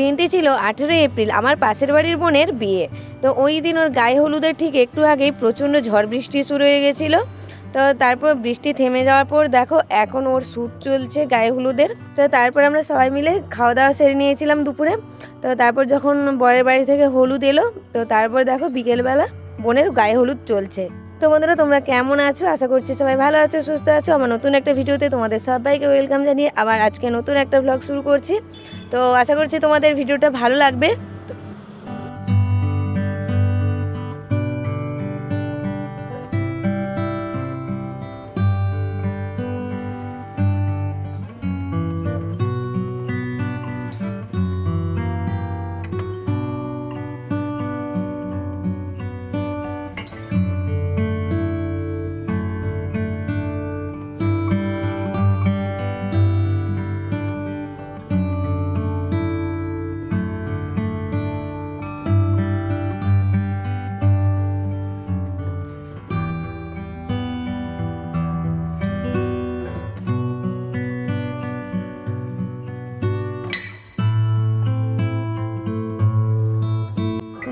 দিনটি ছিল আঠেরোই এপ্রিল, আমার পাশের বাড়ির বোনের বিয়ে। তো ওই দিন ওর গায়ে হলুদের ঠিক একটু আগেই প্রচণ্ড ঝড় বৃষ্টি শুরু হয়ে গেছিল। তো তারপর বৃষ্টি থেমে যাওয়ার পর দেখো, এখন ওর শ্যুট চলছে গায়ে হলুদের। তো তারপর আমরা সবাই মিলে খাওয়া দাওয়া সেরে নিয়েছিলাম দুপুরে। তো তারপর যখন বরের বাড়ি থেকে হলুদ এলো, তো তারপর দেখো বিকেলবেলা বোনের গায়ে হলুদ চলছে। তো বন্ধুরা, তোমরা কেমন আছো? আশা করছি সবাই ভালো আছো, সুস্থ আছো। আমার নতুন একটা ভিডিওতে তোমাদের সবাইকে ওয়েলকাম জানিয়ে আবার আজকে নতুন একটা ভ্লগ শুরু করছি। তো আশা করছি তোমাদের ভিডিওটা ভালো লাগবে।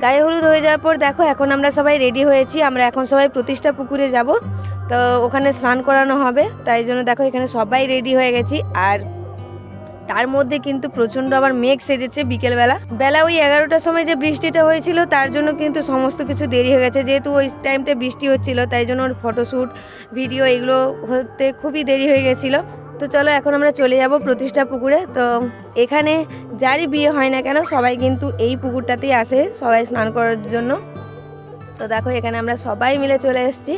গায়ে হলুদ হয়ে যাওয়ার পর দেখো, এখন আমরা সবাই রেডি হয়েছি, আমরা এখন সবাই প্রতিষ্ঠা পুকুরে যাব। তো ওখানে স্নান করানো হবে, তাই জন্য দেখো এখানে সবাই রেডি হয়ে গেছি। আর তার মধ্যে কিন্তু প্রচণ্ড আবার মেঘ সেজেছে বিকেলবেলা। বেলা ওই এগারোটার সময় যে বৃষ্টিটা হয়েছিল, তার জন্য কিন্তু সমস্ত কিছু দেরি হয়ে গেছে। যেহেতু ওই টাইমটা বৃষ্টি হচ্ছিল, তাই জন্য ওর ফটোশ্যুট ভিডিও এগুলো হতে খুবই দেরি হয়ে গেছিল। তো চলো এখন আমরা চলে যাব প্রতিষ্ঠা পুকুরে। তো এখানে যারই বিয়ে হয় না কেন, সবাই কিন্তু এই পুকুরটাতেই আসে সবাই স্নান করার জন্য। তো দেখো এখানে আমরা সবাই মিলে চলে এসেছি।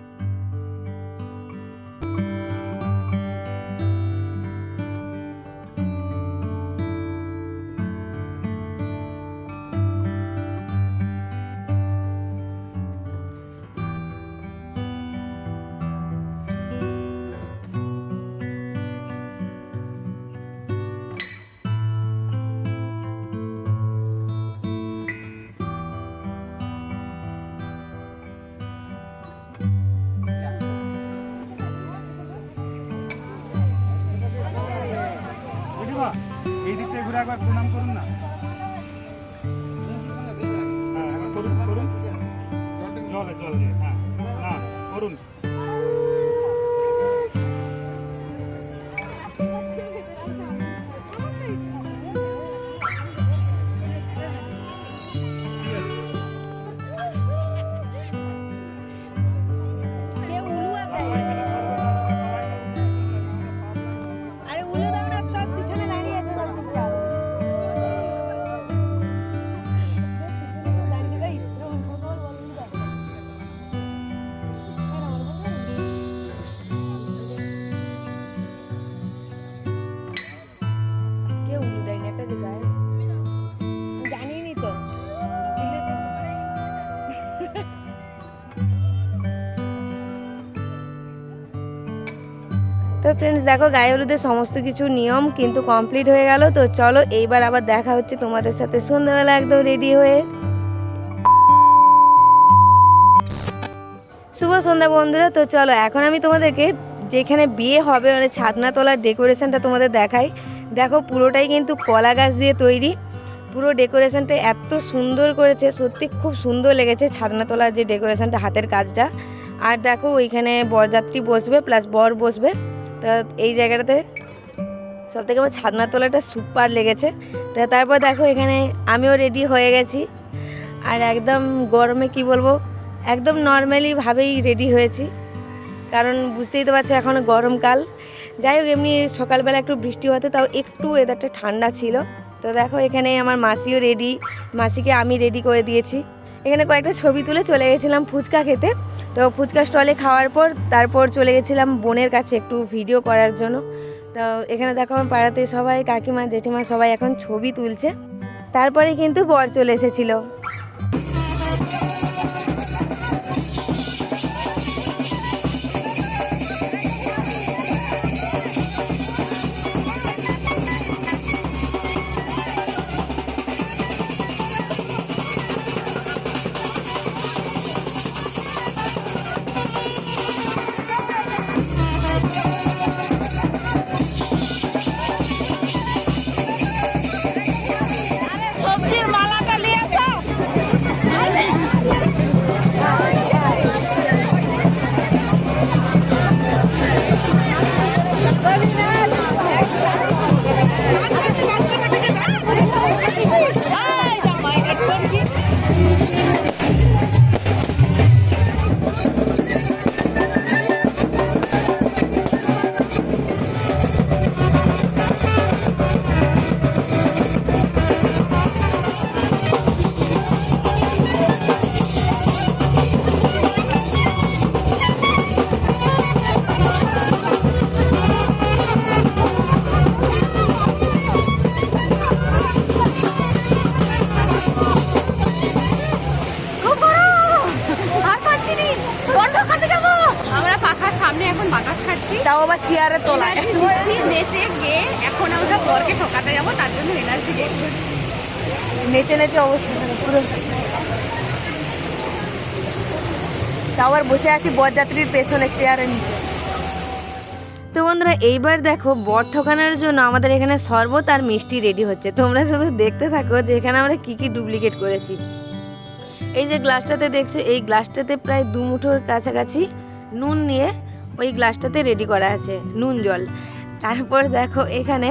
একবার প্রণাম করুন না। তো ফ্রেন্ডস দেখো গায়ে হলুদের সমস্ত কিছু নিয়ম কিন্তু কমপ্লিট হয়ে গেল। তো চলো এইবার আবার দেখা হচ্ছে তোমাদের সাথে সন্ধ্যাবেলা একদম রেডি হয়ে। শুভ সন্ধ্যা বন্ধুরা, তো চলো এখন আমি তোমাদেরকে যেখানে বিয়ে হবে মানে ছাদনা তোলার ডেকোরেশনটা তোমাদের দেখাই। দেখো পুরোটাই কিন্তু কলা গাছ দিয়ে তৈরি। পুরো ডেকোরেশনটা এত সুন্দর করেছে, সত্যি খুব সুন্দর লেগেছে ছাদনা তোলার যে ডেকোরেশনটা হাতের কাজটা। আর দেখো ওইখানে বরযাত্রী বসবে প্লাস বর বসবে। তো এই জায়গাটাতে সব থেকে আমার ছাদনা তোলাটা সুপার লেগেছে। তো তারপর দেখো এখানে আমিও রেডি হয়ে গেছি। আর একদম গরমে কি বলব, একদম নর্মালি ভাবেই রেডি হয়েছি। কারণ বুঝতেই তো পারছ এখন গরমকাল। যাই হোক, এমনি সকালবেলা একটু বৃষ্টি হতে, তাও একটু ওয়েদারটা ঠান্ডা ছিল। তো দেখো এখানে আমার মাসিও রেডি মাসিকে আমি রেডি করে দিয়েছি। এখানে কয়েকটা ছবি তুলে চলে গেছিলাম ফুচকা খেতে। তো ফুচকা স্টলে খাওয়ার পর তারপর চলে গেছিলাম বোনের কাছে একটু ভিডিও করার জন্য। তো এখানে দেখো আমার পাড়াতে সবাই কাকিমা, জেঠিমা সবাই এখন ছবি তুলছে। তারপরে কিন্তু বর চলে এসেছিল। নেচে গিয়ে এখন আমরা বরকে ঠকাতে যাব তার জন্য এনার্জি বের করছি। নেচে নেচে অবস্থা পুরো। তাও আর বসে আছি বরযাত্রীর পেছনে চেয়ারের নিচে। তো বন্ধুরা এইবার দেখো বর ঠকানোর জন্য আমাদের এখানে শরবত আর মিষ্টি রেডি হচ্ছে। তোমরা শুধু দেখতে থাকো যে এখানে আমরা কি কি ডুপ্লিকেট করেছি। এই যে গ্লাসটাতে দেখছ এই গ্লাসটাতে প্রায় দু মুঠোর কাছাকাছি নুন নিয়ে ওই গ্লাসটাতে রেডি করা আছে, নুন জল। তারপর দেখো এখানে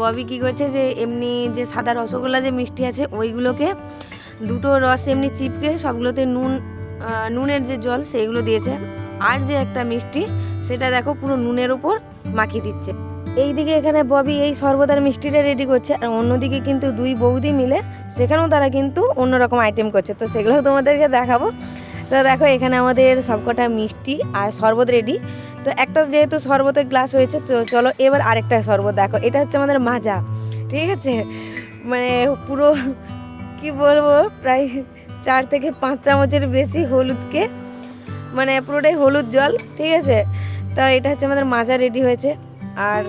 ববি কি করছে যে এমনি যে সাদা রসগোল্লা যে মিষ্টি আছে, ওইগুলোকে দুটো রস এমনি চিপকে সবগুলোতে নুন নুনের যে জল সেইগুলো দিয়েছে। আর যে একটা মিষ্টি, সেটা দেখো পুরো নুনের উপর মাখিয়ে দিচ্ছে। এইদিকে এখানে ববি এই সর্বদার মিষ্টিটা রেডি করছে, আর অন্যদিকে কিন্তু দুই বৌদি মিলে, সেখানেও তারা কিন্তু অন্যরকম আইটেম করছে। তো সেগুলো তোমাদেরকে দেখাবো। তো দেখো, এখানে আমাদের সবকটা মিষ্টি আর শরবত রেডি তো একটা যেহেতু শরবতের গ্লাস হয়েছে, তো চলো এবার আরেকটা শরবত দেখো। এটা হচ্ছে আমাদের মাজা, ঠিক আছে? মানে পুরো, কি বলব, প্রায় চার থেকে পাঁচ চামচের বেশি হলুদকে মানে পুরোটাই হলুদ জল, ঠিক আছে? তো এটা হচ্ছে আমাদের মাজা রেডি হয়েছে। আর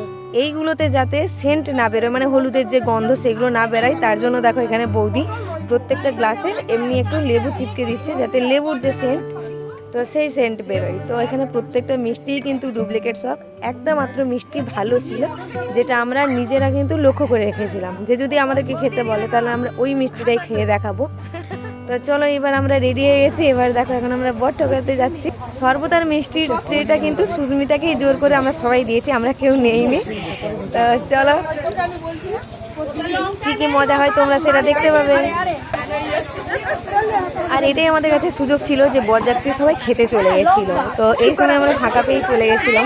এইগুলোতে যাতে সেন্ট না বেরোয় মানে হলুদের যে গন্ধ সেগুলো না বেরোয়, তার জন্য দেখো এখানে বৌদি প্রত্যেকটা গ্লাসে এমনি একটু লেবু চিপকে দিচ্ছে, যাতে লেবুর যে সেন্ট তো সেই সেন্ট বেরোয়। তো এখানে প্রত্যেকটা মিষ্টিই কিন্তু ডুপ্লিকেট সব। একটা মাত্র মিষ্টি ভালো ছিল, যেটা আমরা নিজেরা কিন্তু লক্ষ্য করে রেখেছিলাম। যে যদি আমাদেরকে খেতে বলে, তাহলে আমরা ওই মিষ্টিটাই খেয়ে দেখাবো। তো চলো এবার আমরা রেডি হয়ে গেছি। এবার দেখো, এখন আমরা বট ঠকাতে যাচ্ছি। সর্বদার মিষ্টির ট্রেটা কিন্তু সুস্মিতাকেই জোর করে আমরা সবাই দিয়েছি, আমরা কেউ নেইনি। তো চলো, কি কি মজা হয় তোমরা সেটা দেখতে পাবে। আর এটাই আমাদের কাছে সুযোগ ছিল যে বরযাত্রী সবাই খেতে চলে গেছিল। তো এই সময় আমরা ফাঁকা পেয়ে চলে গেছিলাম।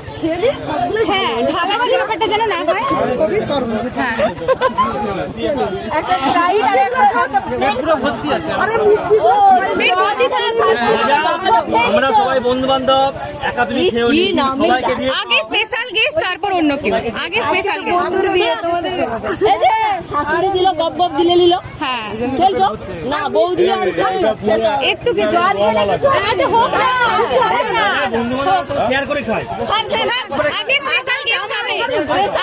হ্যাঁ ঢালাঢালি ব্যাপারটা যেন না হয়। হ্যাঁ। আরে আমরা সবাই বন্ধু বান্ধব নি আগে স্পেশাল গেস্ট তারপর অন্য কেউ। আগে স্পেশাল গেস্ট শাশুড়ি দিল গপ গপ দিলে নিল। হ্যাঁ। খেলছো? না বৌদি আনছে একটু কি জল খেলে কিছু? হোক না। না। বন্ধু বান্ধব শেয়ার করে খায় আগে স্পেশাল গেস্ট হবে।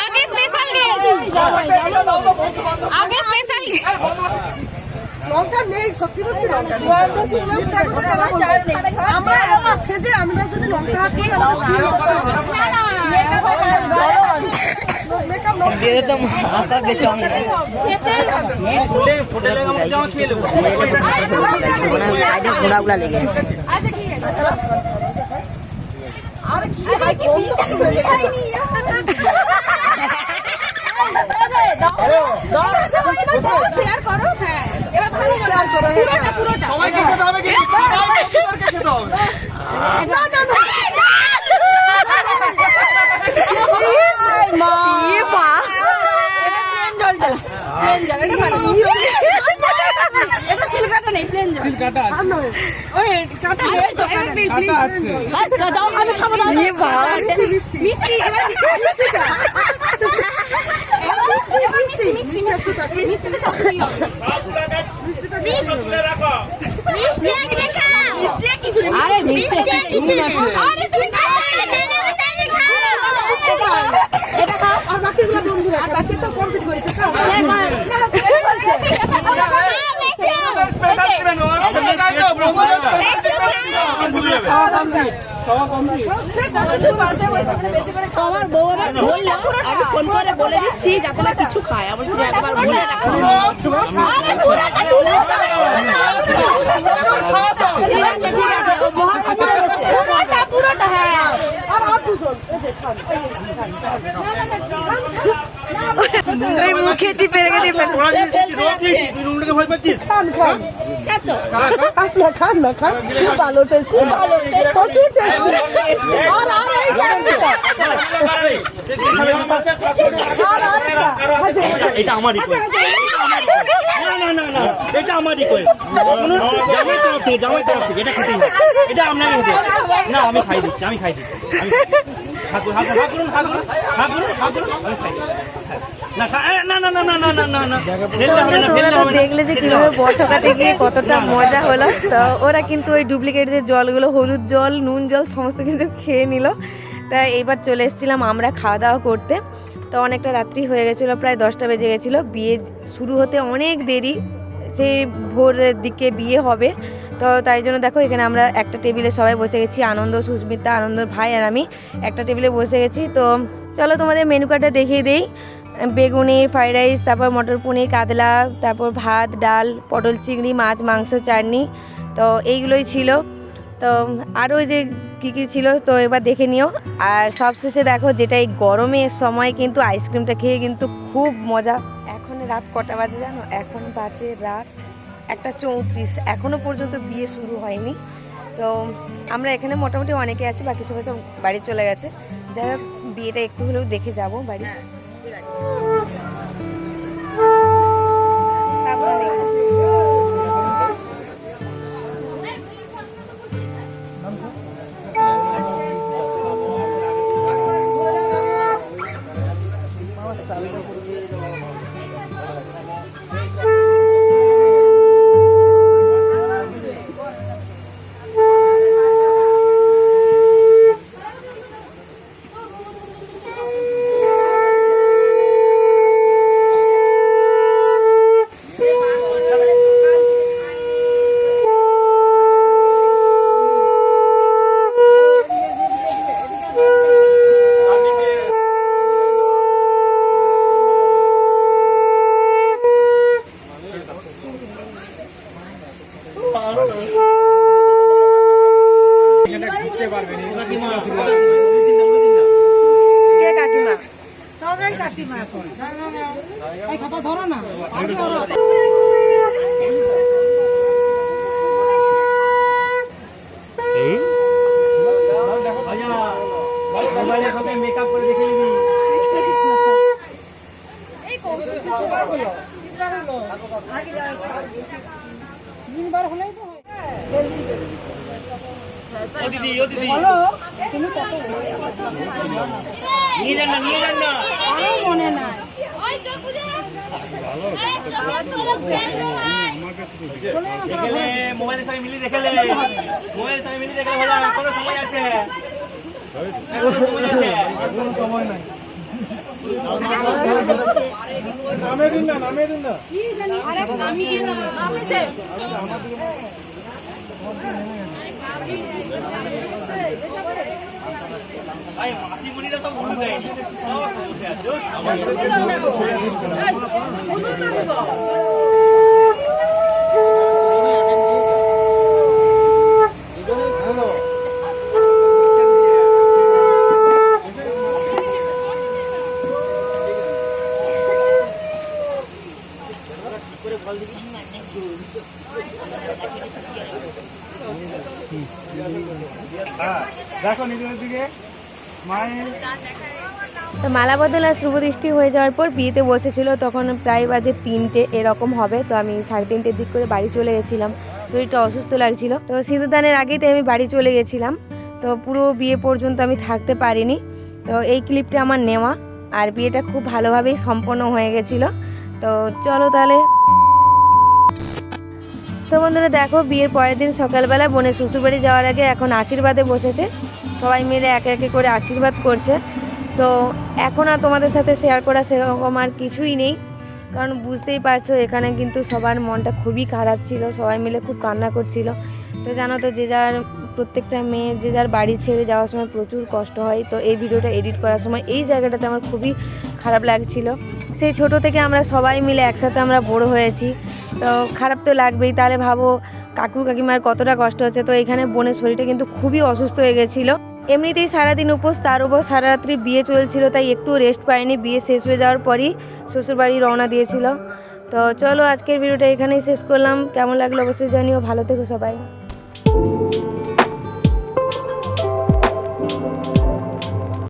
আগে স্পেশাল গেস্ট আগে স্পেশাল লঙ্কা নেই সত্যি বলছি লঙ্কা নেই। মিথ্যা কথা বলব। আমরা এত সেজে আমরা যদি লঙ্কা হাতে ফুটে ফুটে লেগে আমাকে জামা খেয়ে নেব সাইডে ঘোড়াগুলা লেগে আচ্ছা ঠিক আছে। আর কি হয় কোন শেয়ার করো হ্যাঁ এবার ভালো শেয়ার করো পুরোটা পুরোটা সবাইকে খেতে হবে কি না না কাটা আছে আছে মিষ্টি মিষ্টি কিছু আরে মিষ্টি আরে তুমি এটা খাও আর বাকিগুলো বন্ধুরা আর বাকি তো কমপ্লিট করেছে খাও খাওয়া কমপ্লিট মুখে চিপে রেখে দিবেন। ওরা যদি দেখছি রোগ খেয়েছি, তুই নুনটাকে ভয় পাচ্ছিস খান। খান এত খান না খান। খুব ভালো টেস্ট ভালো প্রচুর টেস্ট আর আর এই ক্যান্ডিটা আর আর এটা। হাজে এটা। না না না না এটা আমারই কই। জামাই তরফ থেকে জামাই তরফ থেকে এটা খেতেই এটা আপনাকে না আমি খাই দিচ্ছি আমি খাই দিচ্ছি। আমি খাই দিচ্ছি। হা করুন, হা করুন, হা করুন, হা করুন, হা করুন, আমি খাই দেখলে যে কীভাবে বটকাতে থেকে কতটা মজা হলো তা ওরা কিন্তু ওই ডুপ্লিকেট যে জলগুলো হলুদ জল নুন জল সমস্ত কিন্তু খেয়ে নিল তা এবার চলে এসেছিলাম আমরা খাওয়া দাওয়া করতে তো অনেকটা রাত্রি হয়ে গেছিল প্রায় দশটা বেজে গেছিল বিয়ে শুরু হতে অনেক দেরি সেই ভোরের দিকে বিয়ে হবে তো তাই জন্য দেখো এখানে আমরা একটা টেবিলে সবাই বসে গেছি আনন্দ সুস্মিতা আনন্দর ভাই আর আমি একটা টেবিলে বসে গেছি তো চলো তোমাদের মেনু কার্ডটা দেখিয়ে দিই বেগুনি, ফ্রাইড রাইস, তারপর মটর পনির, কাতলা, তারপর ভাত, ডাল, পটল চিংড়ি, মাছ, মাংস, চাটনি, তো এইগুলোই ছিল। তো আরও যে কী কী ছিল, তো এবার দেখে নিও। আর সবশেষে দেখো যেটা এই গরমের সময় কিন্তু আইসক্রিমটা খেয়ে কিন্তু খুব মজা। এখন রাত কটা বাজে জানো? এখন বাজে রাত একটা চৌত্রিশ। এখনও পর্যন্ত বিয়ে শুরু হয়নি। তো আমরা এখানে মোটামুটি অনেকে আছি, বাকি সবাই সব বাড়ি চলে গেছে। যাই হোক, বিয়েটা একটু হলেও দেখে যাব বাড়ি। 这 দিদি, ও দিদি নিয়ে যান না নিয়ে যান না ফেল নাই মোবাইলের সঙ্গে মিলিয়ে দেখেলে মোবাইলের কোনো সময় আছে এখনও সময় নামে দিন না, নামে দিন না। আরে নামিয়ে না নামে দে ভাই মাসিমণিরা সব উঠে দেয়নি সব উঠে আছে তো মালা বদল আর শুভ দৃষ্টি হয়ে যাওয়ার পর বিয়েতে বসেছিল, তখন প্রায় বাজে তিনটে, এরকম হবে। তো আমি সাড়ে তিনটের দিক করে বাড়ি চলে গেছিলাম। শরীরটা অসুস্থ লাগছিল। তো সিঁদুরদানের আগেই আমি বাড়ি চলে গেছিলাম। তো পুরো বিয়ে পর্যন্ত আমি থাকতে পারিনি। তো এই ক্লিপটা আমার নেওয়া। আর বিয়েটা খুব ভালোভাবেই সম্পন্ন হয়ে গেছিল। তো চলো তাহলে। তো বন্ধুরা, দেখো বিয়ের পরের দিন সকালবেলা বোনের শ্বশুরবাড়ি যাওয়ার আগে এখন আশীর্বাদে বসেছে। সবাই মিলে একে একে করে আশীর্বাদ করছে। তো এখন আর তোমাদের সাথে শেয়ার করা সেরকম আর কিছুই নেই। কারণ বুঝতেই পারছ, এখানে কিন্তু সবার মনটা খুবই খারাপ ছিল, সবাই মিলে খুব কান্না করছিল। তো জানো তো, যে যার প্রত্যেকটা মেয়ের যে যার বাড়ি ছেড়ে যাওয়ার সময় প্রচুর কষ্ট হয়। তো এই ভিডিওটা এডিট করার সময় এই জায়গাটাতে আমার খুবই খারাপ লাগছিল। সেই ছোট থেকে আমরা সবাই মিলে একসাথে আমরা বড় হয়েছি। তো খারাপ তো লাগবেই, তাহলে ভাবো কাকু কাকিমার কতটা কষ্ট হচ্ছে। তো এখানে বোনের শরীরটা কিন্তু খুবই অসুস্থ হয়ে গেছিল। এমনিতেই সারাদিন উপোস, তার উপর সারারাত্রি বিয়ে চলছিল, তাই একটু রেস্ট পায়নি বিয়ে শেষ হয়ে যাওয়ার পরই শ্বশুরবাড়ি রওনা দিয়েছিল। তো চলো আজকের ভিডিওটা এখানেই শেষ করলাম। কেমন লাগল অবশ্যই জানিও। ভালো থেকো সবাই।